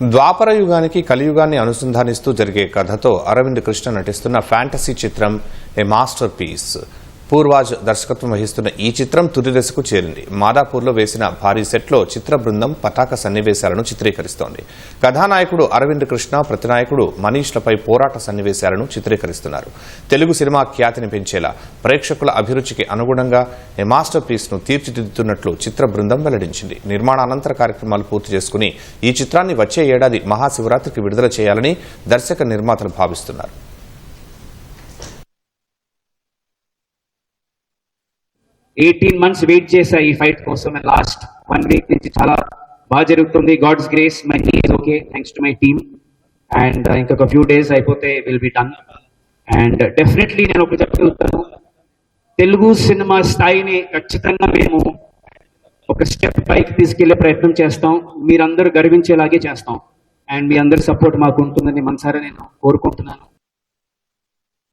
ద్వాపర యుగానికి కలియుగాన్ని అనుసంధానిస్తూ జరిగే కథతో అరవింద్ కృష్ణ నటిస్తున్న ఫ్యాంటసీ చిత్రం ఏ మాస్టర్ పీస్ పూర్వాజ్ దర్శకత్వం వహిస్తున్న ఈ చిత్రం తుది దశకు చేరింది. మాదాపూర్లో వేసిన భారీ సెట్లో చిత్ర బృందం పతాక సన్నివేశాలను చిత్రీకరిస్తోంది. కథానాయకుడు అరవింద్ కృష్ణ ప్రతినాయకుడు మనీష్లపై పోరాట సన్నివేశాలను చిత్రీకరిస్తున్నారు. తెలుగు సినిమా ఖ్యాతిని పెంచేలా ప్రేక్షకుల అభిరుచికి అనుగుణంగా ఏ మాస్టర్ పీస్ను తీర్చిదిద్దుతున్నట్లు చిత్ర బృందం వెల్లడించింది. నిర్మాణానంతర కార్యక్రమాలు పూర్తి చేసుకుని ఈ చిత్రాన్ని వచ్చే ఏడాది మహాశివరాత్రికి విడుదల చేయాలని దర్శక నిర్మాతలు భావిస్తున్నారు. ఎయిటీన్ మంత్స్ వెయిట్ చేశా ఈ ఫైట్ కోసం లాస్ట్ వన్ వీక్ నుంచి చాలా బాగా జరుగుతుంది. God's grace my he okay thanks to my team and ఇంకొక ఫ్యూ డేస్ అయిపోతే will be done and definitely నేను ఒకటి చెప్పగలుగుతాను తెలుగు సినిమా స్థాయిని ఖచ్చితంగా మేము ఒక స్టెప్ పైకి తీసుకెళ్ళే ప్రయత్నం చేస్తాం. మీరందరూ గర్వించేలాగే చేస్తాం. అండ్ మీ అందరి సపోర్ట్ మాకు ఉంటుందని మనసారా నేను కోరుకుంటున్నాను.